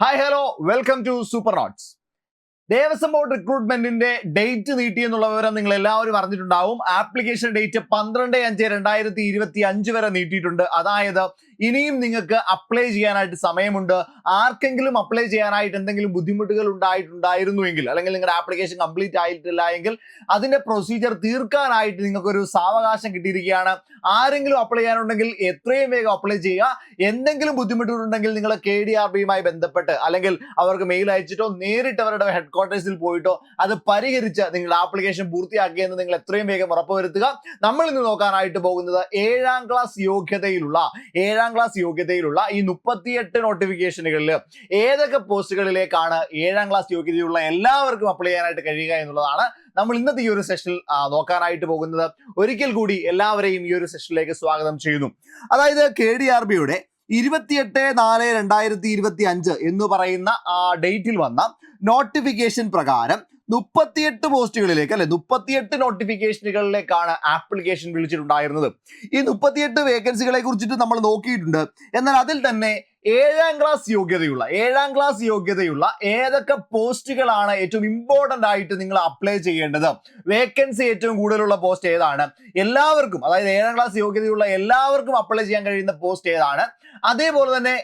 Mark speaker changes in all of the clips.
Speaker 1: Hi hello welcome to super notes Devaswom board റിക്രൂട്ട്മെന്റിന്റെ date നീട്ടി എന്നുള്ള വിവരം നിങ്ങൾ എല്ലാവരും അറിഞ്ഞിട്ടുണ്ടാവും. ആപ്ലിക്കേഷൻ ഡേറ്റ് പന്ത്രണ്ട് അഞ്ച് രണ്ടായിരത്തി ഇരുപത്തി അഞ്ച് വരെ നീട്ടിയിട്ടുണ്ട്. അതായത് ഇനിയും നിങ്ങൾക്ക് അപ്ലൈ ചെയ്യാനായിട്ട് സമയമുണ്ട്. ആർക്കെങ്കിലും അപ്ലൈ ചെയ്യാനായിട്ട് എന്തെങ്കിലും ബുദ്ധിമുട്ടുകൾ ഉണ്ടായിട്ടുണ്ടായിരുന്നുവെങ്കിൽ അല്ലെങ്കിൽ നിങ്ങളുടെ ആപ്ലിക്കേഷൻ കംപ്ലീറ്റ് ആയിട്ടില്ല എങ്കിൽ അതിന്റെ പ്രൊസീജിയർ തീർക്കാനായിട്ട് നിങ്ങൾക്കൊരു സാവകാശം കിട്ടിയിരിക്കുകയാണ്. ആരെങ്കിലും അപ്ലൈ ചെയ്യാനുണ്ടെങ്കിൽ എത്രയും വേഗം അപ്ലൈ ചെയ്യുക. എന്തെങ്കിലും ബുദ്ധിമുട്ടുകളുണ്ടെങ്കിൽ നിങ്ങൾ കെ ഡി ആർ ബിയുമായി ബന്ധപ്പെട്ട് അല്ലെങ്കിൽ അവർക്ക് മെയിൽ അയച്ചിട്ടോ നേരിട്ട് അവരുടെ ഹെഡ് ക്വാർട്ടേഴ്സിൽ പോയിട്ടോ അത് പരിഹരിച്ച് നിങ്ങളുടെ ആപ്ലിക്കേഷൻ പൂർത്തിയാക്കിയെന്ന് നിങ്ങൾ എത്രയും വേഗം ഉറപ്പുവരുത്തുക. നമ്മൾ ഇന്ന് നോക്കാനായിട്ട് പോകുന്നത് ഏഴാം ക്ലാസ് യോഗ്യതയിലുള്ള ഏഴാം ക്ലാസ് യോഗ്യതയിലുള്ള ഈ മുപ്പത്തിയെട്ട് നോട്ടിഫിക്കേഷനുകളിൽ ഏതൊക്കെ പോസ്റ്റുകളിലേക്കാണ് ഏഴാം ക്ലാസ് യോഗ്യതയുള്ള എല്ലാവർക്കും അപ്ലൈ ചെയ്യാനായിട്ട് കഴിയുക എന്നുള്ളതാണ് നമ്മൾ ഇന്നത്തെ ഈ ഒരു സെഷനിൽ നോക്കാനായിട്ട് പോകുന്നത്. ഒരിക്കൽ കൂടി എല്ലാവരെയും ഈ ഒരു സെഷനിലേക്ക് സ്വാഗതം ചെയ്യുന്നു. അതായത് കെ ഡി ആർ ബിയുടെ ഇരുപത്തിയെട്ട് നാല് രണ്ടായിരത്തി ഇരുപത്തി അഞ്ച് എന്ന് പറയുന്ന ഡേറ്റിൽ വന്ന നോട്ടിഫിക്കേഷൻ പ്രകാരം മുപ്പത്തിയെട്ട് പോസ്റ്റുകളിലേക്ക് അല്ലെ? മുപ്പത്തിയെട്ട് നോട്ടിഫിക്കേഷനുകളിലേക്കാണ് ആപ്ലിക്കേഷൻ വിളിച്ചിട്ടുണ്ടായിരുന്നത്. ഈ മുപ്പത്തിയെട്ട് വേക്കൻസികളെ കുറിച്ചിട്ട് നമ്മൾ നോക്കിയിട്ടുണ്ട്. എന്നാൽ അതിൽ തന്നെ ഏഴാം ക്ലാസ് യോഗ്യതയുള്ള ഏഴാം ക്ലാസ് യോഗ്യതയുള്ള ഏതൊക്കെ പോസ്റ്റുകളാണ് ഏറ്റവും ഇമ്പോർട്ടന്റ് ആയിട്ട് നിങ്ങൾ അപ്ലൈ ചെയ്യേണ്ടത്? വേക്കൻസി ഏറ്റവും കൂടുതലുള്ള പോസ്റ്റ് ഏതാണ്? എല്ലാവർക്കും അതായത് ഏഴാം ക്ലാസ് യോഗ്യതയുള്ള എല്ലാവർക്കും അപ്ലൈ ചെയ്യാൻ കഴിയുന്ന പോസ്റ്റ് ഏതാണ്? അതേപോലെ തന്നെ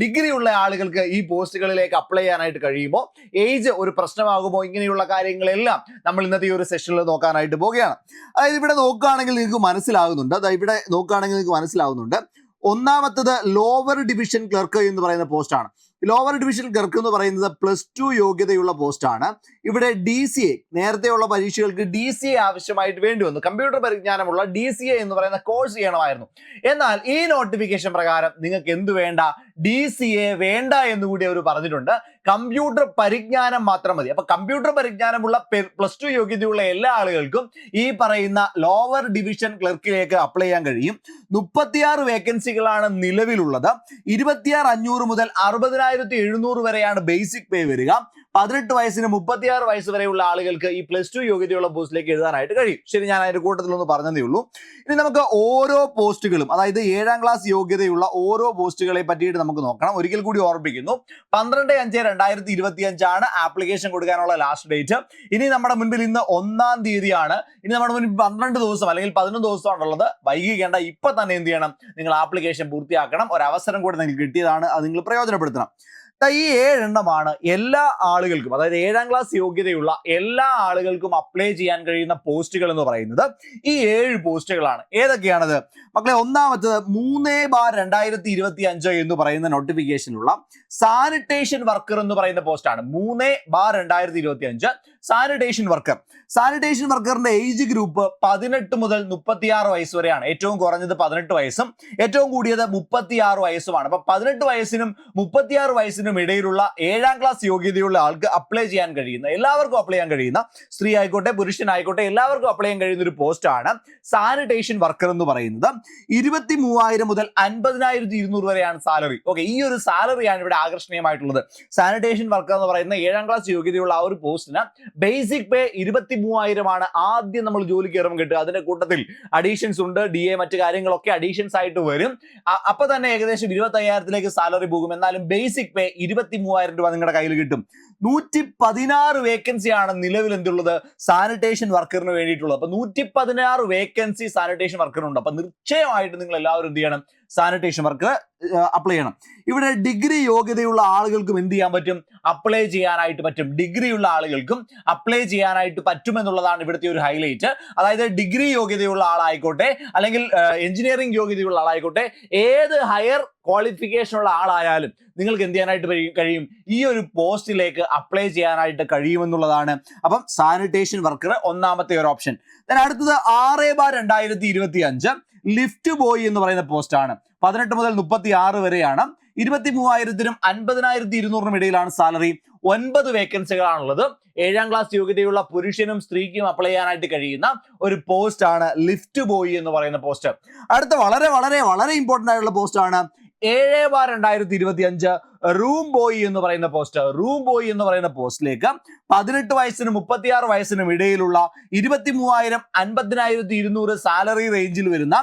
Speaker 1: ഡിഗ്രി ഉള്ള ആളുകൾക്ക് ഈ പോസ്റ്റുകളിലേക്ക് അപ്ലൈ ചെയ്യാനായിട്ട് കഴിയുമ്പോൾ ഏജ് ഒരു പ്രശ്നമാകുമോ? ഇങ്ങനെയുള്ള കാര്യങ്ങളെല്ലാം നമ്മൾ ഇന്നത്തെ ഈ ഒരു സെഷനിൽ നോക്കാനായിട്ട് പോവുകയാണ്. അതായത് ഇവിടെ നോക്കുകയാണെങ്കിൽ നിങ്ങൾക്ക് മനസ്സിലാകുന്നുണ്ട്. അതായത് ഇവിടെ നോക്കുകയാണെങ്കിൽ നിങ്ങൾക്ക് മനസ്സിലാകുന്നുണ്ട്. ഒന്നാമത്തത് ലോവർ ഡിവിഷൻ ക്ലർക്ക് എന്ന് പറയുന്ന പോസ്റ്റാണ് ലോവർ ഡിവിഷൻ ക്ലർക്ക് എന്ന് പറയുന്നത് പ്ലസ് ടു യോഗ്യതയുള്ള പോസ്റ്റാണ് ഇവിടെ ഡി സി എ നേരത്തെയുള്ള പരീക്ഷകൾക്ക് ഡി സി എ ആവശ്യമായിട്ട് വേണ്ടി വന്നു. കമ്പ്യൂട്ടർ പരിജ്ഞാനമുള്ള ഡി സി എ എന്ന് പറയുന്ന കോഴ്സ് ചെയ്യണമായിരുന്നു. എന്നാൽ ഈ നോട്ടിഫിക്കേഷൻ പ്രകാരം നിങ്ങൾക്ക് എന്ത് വേണ്ട? ഡി സി എ വേണ്ട എന്നുകൂടി അവർ പറഞ്ഞിട്ടുണ്ട്. കമ്പ്യൂട്ടർ പരിജ്ഞാനം മാത്രം മതി. അപ്പൊ കമ്പ്യൂട്ടർ പരിജ്ഞാനമുള്ള പ്ലസ് ടു യോഗ്യതയുള്ള എല്ലാ ആളുകൾക്കും ഈ പറയുന്ന ലോവർ ഡിവിഷൻ ക്ലർക്കിലേക്ക് അപ്ലൈ ചെയ്യാൻ കഴിയും. മുപ്പത്തിയാറ് വേക്കൻസികളാണ് നിലവിലുള്ളത്. ഇരുപത്തിയാറ് അഞ്ഞൂറ് മുതൽ അറുപതിനായിരത്തി എഴുന്നൂറ് വരെയാണ് ബേസിക് പേ വരിക. പതിനെട്ട് വയസ്സിന് മുപ്പത്തിയാറ് വയസ്സ് വരെയുള്ള ആളുകൾക്ക് ഈ പ്ലസ് ടു യോഗ്യതയുള്ള പോസ്റ്റിലേക്ക് എഴുതാനായിട്ട് കഴിയും. ശരി ഞാൻ അതിന്റെ കൂട്ടത്തിൽ ഒന്ന് പറഞ്ഞതേ ഉള്ളൂ. ഇനി നമുക്ക് ഓരോ പോസ്റ്റുകളും അതായത് ഏഴാം ക്ലാസ് യോഗ്യതയുള്ള ഓരോ പോസ്റ്റുകളെ പറ്റിയിട്ട് നമുക്ക് നോക്കണം. ഒരിക്കൽ കൂടി ഓർമ്മിപ്പിക്കുന്നു പന്ത്രണ്ട് അഞ്ച് രണ്ടായിരത്തി ഇരുപത്തി അഞ്ചാണ് ആപ്ലിക്കേഷൻ കൊടുക്കാനുള്ള ലാസ്റ്റ് ഡേറ്റ് ഇനി നമ്മുടെ മുൻപിൽ ഇന്ന് ഒന്നാം തീയതിയാണ്. ഇനി നമ്മുടെ മുൻപിൽ പന്ത്രണ്ട് ദിവസം അല്ലെങ്കിൽ പതിനൊന്ന് ദിവസമാണുള്ളത് വൈകിക്കേണ്ട ഇപ്പൊ തന്നെ എന്ത് ചെയ്യണം? നിങ്ങൾ ആപ്ലിക്കേഷൻ പൂർത്തിയാക്കണം. ഒരു അവസരം കൂടി നിങ്ങൾക്ക് കിട്ടിയതാണ്. അത് നിങ്ങൾ പ്രയോജനപ്പെടുത്തണം. ഈ ഏഴെണ്ണമാണ് എല്ലാ ആളുകൾക്കും അതായത് ഏഴാം ക്ലാസ് യോഗ്യതയുള്ള എല്ലാ ആളുകൾക്കും അപ്ലൈ ചെയ്യാൻ കഴിയുന്ന പോസ്റ്റുകൾ എന്ന് പറയുന്നത് ഈ ഏഴ് പോസ്റ്റുകളാണ് ഏതൊക്കെയാണത്? മക്കളെ ഒന്നാമത്തത് മൂന്ന് ബാർ രണ്ടായിരത്തി ഇരുപത്തി അഞ്ച് എന്ന് പറയുന്ന നോട്ടിഫിക്കേഷനുള്ള സാനിറ്റേഷൻ വർക്കർ എന്ന് പറയുന്ന പോസ്റ്റാണ് മൂന്ന് ബാർ രണ്ടായിരത്തി ഇരുപത്തി അഞ്ച് സാനിറ്റേഷൻ വർക്കർ. സാനിറ്റേഷൻ വർക്കറിന്റെ ഏജ് ഗ്രൂപ്പ് പതിനെട്ട് മുതൽ മുപ്പത്തിയാറ് വയസ്സ് വരെയാണ്. ഏറ്റവും കുറഞ്ഞത് പതിനെട്ട് വയസ്സും ഏറ്റവും കൂടിയത് മുപ്പത്തിയാറ് വയസ്സുമാണ്. അപ്പൊ പതിനെട്ട് വയസ്സിനും മുപ്പത്തിയാറ് വയസ്സിനും ഇടയിലുള്ള ഏഴാം ക്ലാസ് യോഗ്യതയുള്ള ആൾക്ക് അപ്ലൈ ചെയ്യാൻ കഴിയുന്ന എല്ലാവർക്കും അപ്ലൈ ചെയ്യാൻ കഴിയുന്ന സ്ത്രീ ആയിക്കോട്ടെ പുരുഷനായിക്കോട്ടെ എല്ലാവർക്കും അപ്ലൈ ചെയ്യാൻ കഴിയുന്ന ഒരു പോസ്റ്റാണ് സാനിറ്റേഷൻ വർക്കർ എന്ന് പറയുന്നത്. ഇരുപത്തി മൂവായിരം മുതൽ അൻപതിനായിരത്തി ഇരുന്നൂറ് വരെയാണ് സാലറി. ഓക്കെ ഈ ഒരു സാലറിയാണ് ഇവിടെ ആകർഷണീയമായിട്ടുള്ളത്. സാനിറ്റേഷൻ വർക്കർ എന്ന് പറയുന്ന ഏഴാം ക്ലാസ് യോഗ്യതയുള്ള ആ ഒരു പോസ്റ്റിന് ബേസിക് പേ ഇരുപത്തി മൂവായിരമാണ് ആദ്യം നമ്മൾ ജോലി കയറുമ്പോൾ കിട്ടുക. അതിന്റെ കൂട്ടത്തിൽ അഡീഷൻസ് ഉണ്ട് ഡി എ മറ്റു കാര്യങ്ങളൊക്കെ അഡീഷൻസ് ആയിട്ട് വരും. അപ്പൊ തന്നെ ഏകദേശം ഇരുപത്തി അയ്യായിരത്തിലേക്ക് സാലറി പോകും. എന്നാലും ബേസിക് പേ ഇരുപത്തി മൂവായിരം രൂപ നിങ്ങളുടെ കയ്യിൽ കിട്ടും. നൂറ്റി പതിനാറ് വേക്കൻസി ആണ് നിലവിൽ എന്തുള്ളത്? സാനിറ്റേഷൻ വർക്കറിന് വേണ്ടിയിട്ടുള്ളത്. അപ്പൊ നൂറ്റി പതിനാറ് വേക്കൻസി സാനിറ്റേഷൻ വർക്കറിനുണ്ട് അപ്പൊ നിശ്ചയമായിട്ട് നിങ്ങൾ എല്ലാവരും എന്ത് ചെയ്യണം? സാനിറ്റേഷൻ വർക്ക് അപ്ലൈ ചെയ്യണം. ഇവിടെ ഡിഗ്രി യോഗ്യതയുള്ള ആളുകൾക്കും എന്ത് ചെയ്യാൻ പറ്റും? അപ്ലൈ ചെയ്യാനായിട്ട് പറ്റും. ഡിഗ്രി ഉള്ള ആളുകൾക്കും അപ്ലൈ ചെയ്യാനായിട്ട് പറ്റുമെന്നുള്ളതാണ് ഇവിടുത്തെ ഒരു ഹൈലൈറ്റ് അതായത് ഡിഗ്രി യോഗ്യതയുള്ള ആളായിക്കോട്ടെ അല്ലെങ്കിൽ എഞ്ചിനീയറിംഗ് യോഗ്യതയുള്ള ആളായിക്കോട്ടെ ഏത് ഹയർ ക്വാളിഫിക്കേഷൻ ഉള്ള ആളായാലും നിങ്ങൾക്ക് എന്ത് ചെയ്യാനായിട്ട് കഴിയും- ഈ ഒരു പോസ്റ്റിലേക്ക് അപ്ലൈ ചെയ്യാനായിട്ട് കഴിയുമെന്നുള്ളതാണ്. അപ്പം സാനിറ്റേഷൻ വർക്കർ ഒന്നാമത്തെ ഒരു ഓപ്ഷൻ അടുത്തത് ആറ് ബാർ രണ്ടായിരത്തി ഇരുപത്തി അഞ്ച് ലിഫ്റ്റ് ബോയ് എന്ന് പറയുന്ന പോസ്റ്റാണ് പതിനെട്ട് മുതൽ മുപ്പത്തി ആറ് വരെയാണ്. ഇരുപത്തി മൂവായിരത്തിനും അൻപതിനായിരത്തി ഇരുന്നൂറിനും ഇടയിലാണ് സാലറി ഒൻപത് വേക്കൻസികളാണുള്ളത് ഏഴാം ക്ലാസ് യോഗ്യതയുള്ള പുരുഷനും സ്ത്രീക്കും അപ്ലൈ ചെയ്യാനായിട്ട് കഴിയുന്ന ഒരു പോസ്റ്റ് ആണ് ലിഫ്റ്റ് ബോയ് എന്ന് പറയുന്ന പോസ്റ്റ് അടുത്ത വളരെ വളരെ വളരെ ഇമ്പോർട്ടന്റ് ആയിട്ടുള്ള പോസ്റ്റ് ആണ് ഏഴ് ബാർ രണ്ടായിരത്തി ഇരുപത്തി അഞ്ച് റൂം ബോയ് എന്ന് പറയുന്ന പോസ്റ്റ് റൂം ബോയ് എന്ന് പറയുന്ന പോസ്റ്റിലേക്ക് പതിനെട്ട് വയസ്സിനും മുപ്പത്തിയാറ് വയസ്സിനും ഇടയിലുള്ള ഇരുപത്തി മൂവായിരം അൻപതിനായിരത്തി ഇരുന്നൂറ് സാലറി റേഞ്ചിൽ വരുന്ന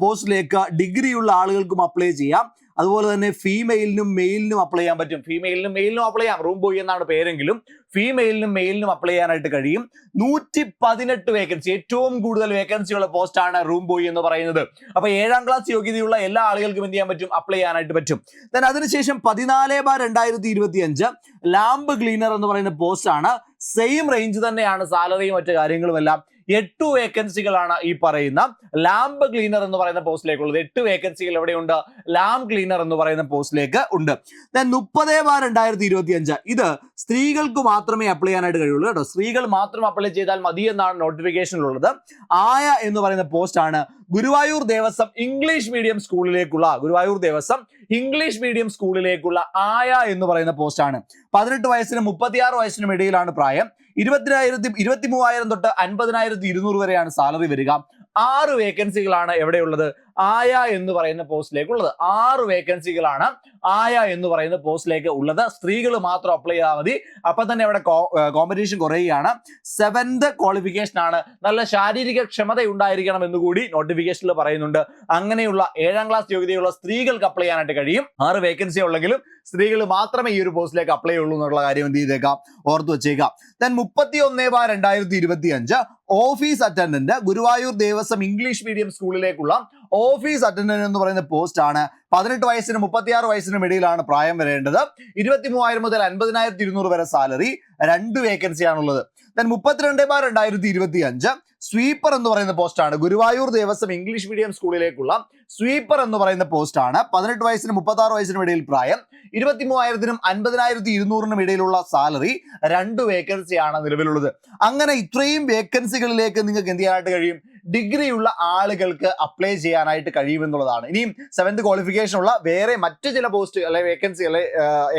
Speaker 1: പോസ്റ്റിലേക്ക് ഡിഗ്രിയുള്ള ആളുകൾക്കും അപ്ലൈ ചെയ്യാം. അതുപോലെ തന്നെ ഫീമെയിലിനും മെയിലിനും അപ്ലൈ ചെയ്യാൻ പറ്റും. ഫീമെയിലിനും മെയിലിനും അപ്ലൈ ചെയ്യാം. റൂം ബോയ് എന്നാണ് പേരെങ്കിലും ഫീമെയിലിനും മെയിലിനും അപ്ലൈ ചെയ്യാനായിട്ട് കഴിയും. നൂറ്റി പതിനെട്ട് വേക്കൻസി ഏറ്റവും കൂടുതൽ വേക്കൻസിയുള്ള പോസ്റ്റ് പോസ്റ്റാണ് റൂം ബോയ് എന്ന് പറയുന്നത്. അപ്പൊ ഏഴാം ക്ലാസ് യോഗ്യതയുള്ള എല്ലാ ആളുകൾക്കും എന്ത് ചെയ്യാൻ പറ്റും? അപ്ലൈ ചെയ്യാനായിട്ട് പറ്റും. ദെൻ അതിനുശേഷം പതിനാല് ബാർ രണ്ടായിരത്തി ഇരുപത്തി അഞ്ച് ലാമ്പ് ക്ലീനർ എന്ന് പറയുന്ന പോസ്റ്റ് ആണ്. സെയിം റേഞ്ച് തന്നെയാണ് സാലറിയും മറ്റു കാര്യങ്ങളും എല്ലാം എട്ട് വേക്കൻസികളാണ് ഈ പറയുന്ന ലാംബ് ക്ലീനർ എന്ന് പറയുന്ന പോസ്റ്റിലേക്കുള്ളത്. എട്ട് വേക്കൻസികൾ എവിടെയുണ്ട്? ലാംബ് ക്ലീനർ എന്ന് പറയുന്ന പോസ്റ്റിലേക്ക് ഉണ്ട്. മുപ്പതേ ബാർ രണ്ടായിരത്തി ഇരുപത്തി അഞ്ച് ഇത് സ്ത്രീകൾക്ക് മാത്രമേ അപ്ലൈ ചെയ്യാനായിട്ട് കഴിയുള്ളൂ കേട്ടോ. സ്ത്രീകൾ മാത്രം അപ്ലൈ ചെയ്താൽ മതി എന്നാണ് നോട്ടിഫിക്കേഷനിലുള്ളത് ആയ എന്ന് പറയുന്ന പോസ്റ്റ് ആണ് ഗുരുവായൂർ ദേവസ്വം ഇംഗ്ലീഷ് മീഡിയം സ്കൂളിലേക്കുള്ള ഗുരുവായൂർ ദേവസ്വം ഇംഗ്ലീഷ് മീഡിയം സ്കൂളിലേക്കുള്ള ആയ എന്ന് പറയുന്ന പോസ്റ്റാണ് പതിനെട്ട് വയസ്സിനും മുപ്പത്തിയാറ് വയസ്സിനും ഇടയിലാണ് പ്രായം. ഇരുപത്തിനായിരത്തി ഇരുപത്തി മൂവായിരം തൊട്ട് അൻപതിനായിരത്തി ഇരുന്നൂറ് വരെയാണ് സാലറി വരിക. ആറ് വേക്കൻസികളാണ് എവിടെയുള്ളത്? ആയ എന്ന് പറയുന്ന പോസ്റ്റിലേക്ക് ഉള്ളത് ആറ് വേക്കൻസികളാണ് ആയ എന്ന് പറയുന്ന പോസ്റ്റിലേക്ക് ഉള്ളത്. സ്ത്രീകൾ മാത്രം അപ്ലൈ ചെയ്താൽ മതി. അപ്പൊ തന്നെ ഇവിടെ കോമ്പറ്റീഷൻ കുറയുകയാണ്. സെവൻത് ക്വാളിഫിക്കേഷൻ ആണ്. നല്ല ശാരീരിക ക്ഷമത ഉണ്ടായിരിക്കണം എന്ന് കൂടി നോട്ടിഫിക്കേഷനിൽ പറയുന്നുണ്ട്. അങ്ങനെയുള്ള ഏഴാം ക്ലാസ് യോഗ്യതയുള്ള സ്ത്രീകൾക്ക് അപ്ലൈ ചെയ്യാനായിട്ട് കഴിയും. ആറ് വേക്കൻസി ഉള്ളെങ്കിലും സ്ത്രീകൾ മാത്രമേ ഈ ഒരു പോസ്റ്റിലേക്ക് അപ്ലൈ ഉള്ളൂ എന്നുള്ള കാര്യം എന്ത് ചെയ്തേക്കാം? ഓർത്ത് വെച്ചേക്കാം. ദെൻ മുപ്പത്തി ഒന്ന് ബാ രണ്ടായിരത്തി ഇരുപത്തി അഞ്ച് office attendant Guruvayur Devaswom English medium സ്കൂളിലേക്കുള്ള office attendant എന്ന് പറയുന്ന പോസ്റ്റ് ആണ്. പതിനെട്ട് വയസ്സിനും മുപ്പത്തിയാറ് വയസ്സിനും ഇടയിലാണ് പ്രായം വരേണ്ടത്. ഇരുപത്തി മൂവായിരം മുതൽ അൻപതിനായിരത്തി ഇരുന്നൂറ് വരെ സാലറി രണ്ട് വേക്കൻസി ആണുള്ളത്. ദെൻ മുപ്പത്തിരണ്ട് ബാർ രണ്ടായിരത്തി ഇരുപത്തി അഞ്ച് സ്വീപ്പർ എന്ന് പറയുന്ന പോസ്റ്റാണ് ഗുരുവായൂർ ദേവസ്വം ഇംഗ്ലീഷ് മീഡിയം സ്കൂളിലേക്കുള്ള സ്വീപ്പർ എന്ന് പറയുന്ന പോസ്റ്റാണ് പതിനെട്ട് വയസ്സിനും മുപ്പത്തി ആറ് വയസ്സിനും ഇടയിൽ പ്രായം ഇരുപത്തി മൂവായിരത്തിനും അൻപതിനായിരത്തി ഇരുന്നൂറിനും ഇടയിലുള്ള സാലറി രണ്ട് വേക്കൻസിയാണ് നിലവിലുള്ളത്. അങ്ങനെ ഇത്രയും വേക്കൻസികളിലേക്ക് നിങ്ങൾക്ക് എന്ത് ചെയ്യാനായിട്ട് കഴിയും? ഡിഗ്രി ഉള്ള ആളുകൾക്ക് അപ്ലൈ ചെയ്യാനായിട്ട് കഴിയുമെന്നുള്ളതാണ്. ഇനിയും സെവൻത് ക്വാളിഫിക്കേഷൻ ഉള്ള വേറെ മറ്റു ചില പോസ്റ്റ് അല്ലെ വേക്കൻസി അല്ലെ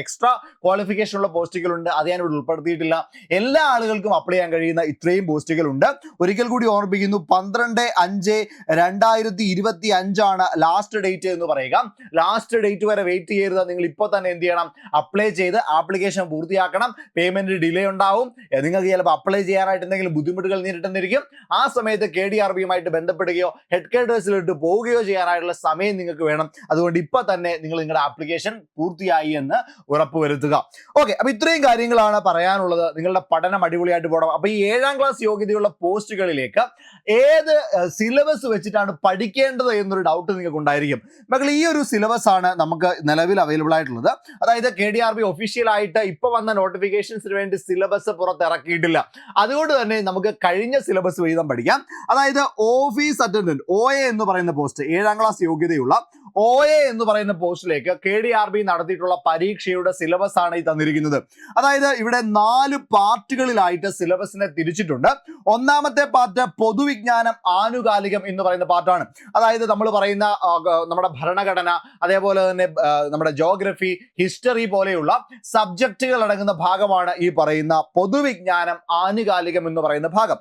Speaker 1: എക്സ്ട്രാ ക്വാളിഫിക്കേഷൻ ഉള്ള പോസ്റ്റുകളുണ്ട് അത് ഞാൻ ഉൾപ്പെടുത്തിയിട്ടില്ല. എല്ലാ ആളുകൾക്കും അപ്ലൈ ചെയ്യാൻ കഴിയുന്ന ഇത്രയും പോസ്റ്റുകളുണ്ട് ഒരിക്കൽ കൂടി ഓർമ്മിപ്പിക്കുന്നു പന്ത്രണ്ട് അഞ്ച് രണ്ടായിരത്തി ഇരുപത്തി അഞ്ചാണ് ലാസ്റ്റ് ഡേറ്റ് എന്ന് പറയുക. ലാസ്റ്റ് ഡേറ്റ് വരെ വെയിറ്റ് ചെയ്യരുത്. നിങ്ങൾ ഇപ്പോൾ തന്നെ എന്ത് ചെയ്യണം? അപ്ലൈ ചെയ്ത് ആപ്ലിക്കേഷൻ പൂർത്തിയാക്കണം. പേയ്മെന്റ് ഡിലേ ഉണ്ടാവും. നിങ്ങൾക്ക് ചിലപ്പോൾ അപ്ലൈ ചെയ്യാനായിട്ട് എന്തെങ്കിലും ബുദ്ധിമുട്ടുകൾ നേരിട്ടെന്നിരിക്കും. ആ സമയത്ത് കെ ഡി ആർ ബിയുമായിട്ട് ബന്ധപ്പെടുകയോ ഹെഡ് ക്വാർട്ടേഴ്സിലോട്ട് പോവുകയോ ചെയ്യാനായിട്ടുള്ള സമയം നിങ്ങൾക്ക് വേണം. അതുകൊണ്ട് ഇപ്പൊ തന്നെ നിങ്ങൾ നിങ്ങളുടെ ആപ്ലിക്കേഷൻ പൂർത്തിയായി എന്ന് ഉറപ്പുവരുത്തുക. ഓക്കെ അപ്പൊ ഇത്രയും കാര്യങ്ങളാണ് പറയാനുള്ളത്. നിങ്ങളുടെ പഠനം അടിപൊളിയായിട്ട് പോകണം അപ്പൊ ഈ ഏഴാം ക്ലാസ് യോഗ്യതയുള്ള പോസ്റ്റുകളിലേക്ക് ഏത് സിലബസ് വെച്ചിട്ടാണ് പഠിക്കേണ്ടത് എന്നൊരു ഡൗട്ട് നിങ്ങൾക്ക് ഉണ്ടായിരിക്കും. മക്കൾ ഈ ഒരു സിലബസ് ആണ് നമുക്ക് നിലവിൽ അവൈലബിൾ ആയിട്ടുള്ളത്. അതായത് K D R B official ആയിട്ട് ഇപ്പൊ വന്ന നോട്ടിഫിക്കേഷൻസിന് വേണ്ടി സിലബസ് പുറത്തിറക്കിയിട്ടില്ല. അതുകൊണ്ട് തന്നെ നമുക്ക് കഴിഞ്ഞ സിലബസ് വീതം പഠിക്കാം. അതായത് ഓഫീസ് അറ്റൻഡന്റ് ഒ എ എന്ന് പറയുന്ന പോസ്റ്റ് ഏഴാം ക്ലാസ് യോഗ്യതയുള്ള ഒ എ എന്ന് പറയുന്ന പോസ്റ്റിലേക്ക് കെ ഡി ആർ ബി നടത്തിയിട്ടുള്ള പരീക്ഷയുടെ സിലബസ് ആണ് ഈ തന്നിരിക്കുന്നത്. അതായത് ഇവിടെ നാല് പാർട്ടുകളിലായിട്ട് സിലബസിനെ തിരിച്ചിട്ടുണ്ട്. ഒന്നാമത്തെ പാർട്ട് പൊതുവിജ്ഞാനം ആനുകാലികം എന്ന് പറയുന്ന പാർട്ടാണ്. അതായത് നമ്മൾ പറയുന്ന നമ്മുടെ ഭരണഘടന അതേപോലെ തന്നെ നമ്മുടെ ജോഗ്രഫി ഹിസ്റ്ററി പോലെയുള്ള സബ്ജക്റ്റുകൾ അടങ്ങുന്ന ഭാഗമാണ് ഈ പറയുന്ന പൊതുവിജ്ഞാനം ആനുകാലികം എന്ന് പറയുന്ന ഭാഗം.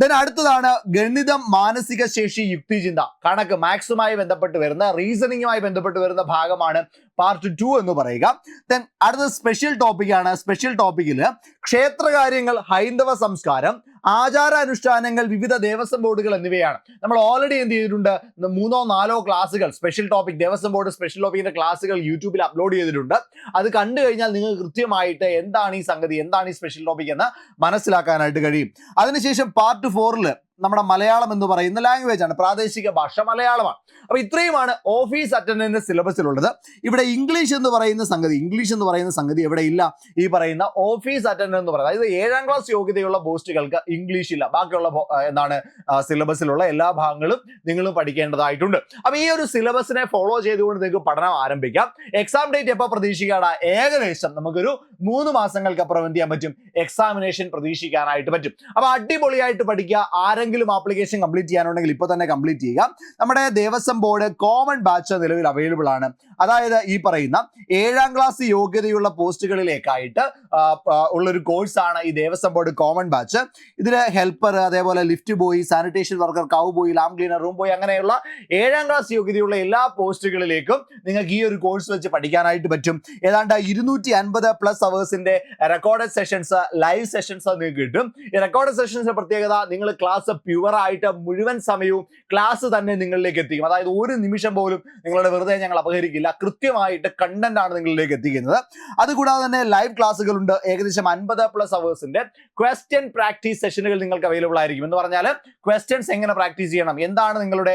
Speaker 1: ദെൻ അടുത്തതാണ് ഗണിതം മാനസിക ശേഷി യുക്തിചിന്ത കണക്ക് മാത്സുമായി ബന്ധപ്പെട്ട് വരുന്ന റീസണിങ്ങുമായി ബന്ധപ്പെട്ട് വരുന്ന ഭാഗമാണ് പാർട്ട് ടു എന്ന് പറയുക. ദെൻ അടുത്ത സ്പെഷ്യൽ ടോപ്പിക്കാണ് സ്പെഷ്യൽ ടോപ്പിക്കിൽ ക്ഷേത്രകാര്യങ്ങൾ ഹൈന്ദവ സംസ്കാരം ആചാരാനുഷ്ഠാനങ്ങൾ വിവിധ ദേവസ്വം ബോർഡുകൾ എന്നിവയാണ്. നമ്മൾ ഓൾറെഡി എന്ത് ചെയ്തിട്ടുണ്ട്? മൂന്നോ നാലോ ക്ലാസ്സുകൾ special topic Devaswom board special ടോപ്പിക്കിന്റെ ക്ലാസ്സുകൾ യൂട്യൂബിൽ അപ്ലോഡ് ചെയ്തിട്ടുണ്ട്. അത് കണ്ടു കഴിഞ്ഞാൽ നിങ്ങൾ കൃത്യമായിട്ട് എന്താണ് ഈ സംഗതി എന്താണ് ഈ സ്പെഷ്യൽ ടോപ്പിക് എന്ന് മനസ്സിലാക്കാനായിട്ട് കഴിയും. അതിനുശേഷം പാർട്ട് ഫോറിൽ നമ്മുടെ മലയാളം എന്ന് പറയുന്ന ലാംഗ്വേജ് ആണ്. പ്രാദേശിക ഭാഷ മലയാളമാണ്. അപ്പൊ ഇത്രയുമാണ് ഓഫീസ് അറ്റൻഡന്റ് സിലബസിലുള്ളത് ഇവിടെ ഇംഗ്ലീഷ് എന്ന് പറയുന്ന സംഗതി ഇംഗ്ലീഷ് എന്ന് പറയുന്ന സംഗതി എവിടെ ഇല്ല? ഈ പറയുന്ന ഓഫീസ് അറ്റൻഡന്റ് എന്ന് പറയുന്നത്. അതായത് ഏഴാം ക്ലാസ് യോഗ്യതയുള്ള പോസ്റ്റുകൾക്ക് ഇംഗ്ലീഷ് ഇല്ല. ബാക്കിയുള്ള എന്താണ് സിലബസിലുള്ള എല്ലാ ഭാഗങ്ങളും നിങ്ങളും പഠിക്കേണ്ടതായിട്ടുണ്ട്. അപ്പൊ ഈ ഒരു സിലബസിനെ ഫോളോ ചെയ്തുകൊണ്ട് നിങ്ങൾക്ക് പഠനം ആരംഭിക്കാം. എക്സാം ഡേറ്റ് എപ്പോൾ പ്രതീക്ഷിക്കാടാ? ഏകദേശം നമുക്കൊരു മൂന്ന് മാസങ്ങൾക്കപ്പുറം എന്ത് ചെയ്യാൻ പറ്റും? എക്സാമിനേഷൻ പ്രതീക്ഷിക്കാനായിട്ട് പറ്റും. അപ്പൊ അടിപൊളിയായിട്ട് പഠിക്കുക. ആരെങ്കിലും ആപ്ലിക്കേഷൻ കംപ്ലീറ്റ് ചെയ്യാനുണ്ടെങ്കിൽ ഇപ്പോൾ തന്നെ കംപ്ലീറ്റ് ചെയ്യുക. നമ്മുടെ ദേവസ്വം ബോർഡ് കോമൺ ബാച്ച് നിലവിൽ അവൈലബിൾ ആണ്. അതായത് ഈ പറയുന്ന ഏഴാം ക്ലാസ് യോഗ്യതയുള്ള പോസ്റ്റുകളിലേക്കായിട്ട് ഉള്ളൊരു കോഴ്സാണ് ഈ ദേവസ്വം ബോർഡ് കോമൺ ബാച്ച് ഇതിൽ ഹെൽപ്പർ അതേപോലെ lift boy sanitation worker cow boy lamp cleaner room boy അങ്ങനെയുള്ള ഏഴാം ക്ലാസ് യോഗ്യതയുള്ള എല്ലാ പോസ്റ്റുകളിലേക്കും നിങ്ങൾക്ക് ഈ ഒരു കോഴ്സ് വെച്ച് പഠിക്കാനായിട്ട് പറ്റും. ഏതാണ്ട് ഇരുന്നൂറ്റി അൻപത് പ്ലസ് അവേഴ്സിന്റെ റെക്കോർഡഡ് സെഷൻസ് ലൈവ് സെഷൻസ് നിങ്ങൾക്ക് കിട്ടും. ഈ റെക്കോർഡഡ് സെഷൻസിന്റെ പ്രത്യേകത നിങ്ങൾ ക്ലാസ് പ്യുവർ ആയിട്ട് മുഴുവൻ സമയവും ക്ലാസ് തന്നെ നിങ്ങളിലേക്ക് എത്തിക്കും. അതായത് ഒരു നിമിഷം പോലും നിങ്ങളുടെ വെറുതെ ഞങ്ങൾ അപഹരിക്കില്ല. കൃത്യമായിട്ട് കണ്ടന്റ് ആണ് നിങ്ങളിലേക്ക് എത്തിക്കുന്നത്. അതുകൂടാതെ തന്നെ ലൈവ് ക്ലാസ്സുകളുണ്ട് ഏകദേശം അൻപത് പ്ലസ് അവേഴ്സിന്റെ ക്വസ്റ്റ്യൻ പ്രാക്ടീസ് സെഷനുകൾ നിങ്ങൾക്ക് അവൈലബിൾ ആയിരിക്കും. എന്ന് പറഞ്ഞാൽ ക്വസ്റ്റ്യൻസ് എങ്ങനെ പ്രാക്ടീസ് ചെയ്യണം? എന്താണ് നിങ്ങളുടെ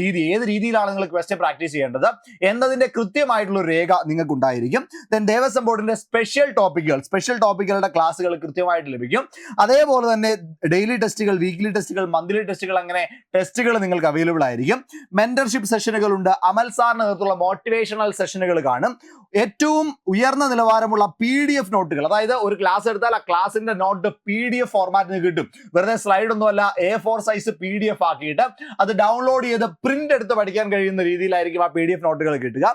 Speaker 1: രീതി? ഏത് രീതിയിലാണ് നിങ്ങൾ ക്വസ്റ്റ്യൻ പ്രാക്ടീസ് ചെയ്യേണ്ടത്? എന്നതിന്റെ കൃത്യമായിട്ടുള്ള രേഖ നിങ്ങൾക്ക് ഉണ്ടായിരിക്കും ദെൻ ദേവസ്വം ബോർഡിന്റെ സ്പെഷ്യൽ ടോപ്പിക്കുകൾ സ്പെഷ്യൽ ടോപ്പിക്കുകളുടെ ക്ലാസ്സുകൾ കൃത്യമായിട്ട് ലഭിക്കും. അതേപോലെ തന്നെ ഡെയിലി ടെസ്റ്റുകൾ വീക്ക്ലി ടെസ്റ്റുകൾ മന്ത്ലി ടെസ്റ്റുകൾ അങ്ങനെ ടെസ്റ്റുകൾ നിങ്ങൾക്ക് അവൈലബിൾ ആയിരിക്കും. മെന്റർഷിപ്പ് സെഷനുകൾ ഉണ്ട്. അമൽ സാറിന് നേതൃത്വമുള്ള മോട്ടിവേഷണൽ സെഷനുകൾ കാണും. ഏറ്റവും ഉയർന്ന നിലവാരമുള്ള പി ഡി എഫ് നോട്ടുകൾ അതായത് ഒരു ക്ലാസ് എടുത്താൽ ആ ക്ലാസിന്റെ നോട്ട് പി ഡി എഫ് ഫോർമാറ്റിന് കിട്ടും. വെറുതെ സ്ലൈഡ് ഒന്നുമല്ല A four size P D F ആക്കിയിട്ട് അത് ഡൗൺലോഡ് ചെയ്ത് പ്രിന്റ് എടുത്ത് പഠിക്കാൻ കഴിയുന്ന രീതിയിലായിരിക്കും ആ പി ഡി എഫ് നോട്ടുകൾ കിട്ടുക.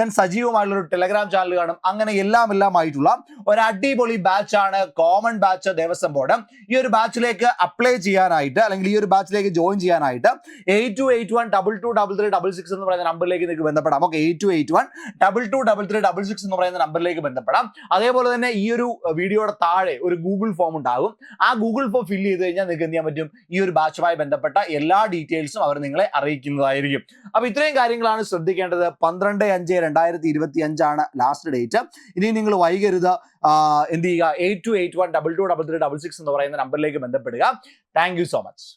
Speaker 1: ദെൻ സജീവമായിട്ടുള്ള ഒരു ടെലഗ്രാം ചാനൽ കാണും. അങ്ങനെ എല്ലാം എല്ലാം ആയിട്ടുള്ള ഒരു അടിപൊളി ബാച്ച് ആണ്. കോമൺ ബാച്ച് ദേവസ്വം ബോർഡ് ഈ ഒരു ബാച്ചിലേക്ക് അപ്ലൈ ചെയ്യാനായിട്ട് അല്ലെങ്കിൽ ഈ ഒരു ബാച്ചിലേക്ക് ജോയിൻ ചെയ്യാനായിട്ട് eight two eight one double two double three double six എന്ന് പറയുന്ന നമ്പറിലേക്ക് നിങ്ങൾക്ക് ബന്ധപ്പെടാം. Okay eight two eight one double two double three double six എന്ന് പറയുന്ന നമ്പറിലേക്ക് ബന്ധപ്പെടാം. അതേപോലെ തന്നെ ഈ ഒരു വീഡിയോയുടെ താഴെ ഒരു ഗൂഗിൾ ഫോം ഉണ്ടാകും. ആ ഗൂഗിൾ ഫോം ഫില്ല് ചെയ്ത് കഴിഞ്ഞാൽ നിങ്ങൾക്ക് എന്ത് ചെയ്യാൻ പറ്റും? ഈ ഒരു ബാച്ചുമായി ബന്ധപ്പെട്ട എല്ലാ ഡീറ്റെയിൽസും അവർ നിങ്ങളെ അറിയിക്കുന്നതായിരിക്കും. അപ്പൊ ഇത്രയും കാര്യങ്ങളാണ് ശ്രദ്ധിക്കേണ്ടത്. പന്ത്രണ്ട് അഞ്ച് രണ്ടായിരത്തി ഇരുപത്തി അഞ്ചാണ് ലാസ്റ്റ് ഡേറ്റ് ഇനി നിങ്ങൾ വൈകരുത് എന്ത് ചെയ്യുക? Eight two eight one double two double three double six എന്ന് പറയുന്ന നമ്പറിലേക്ക് ബന്ധപ്പെടുക. Thank you so much.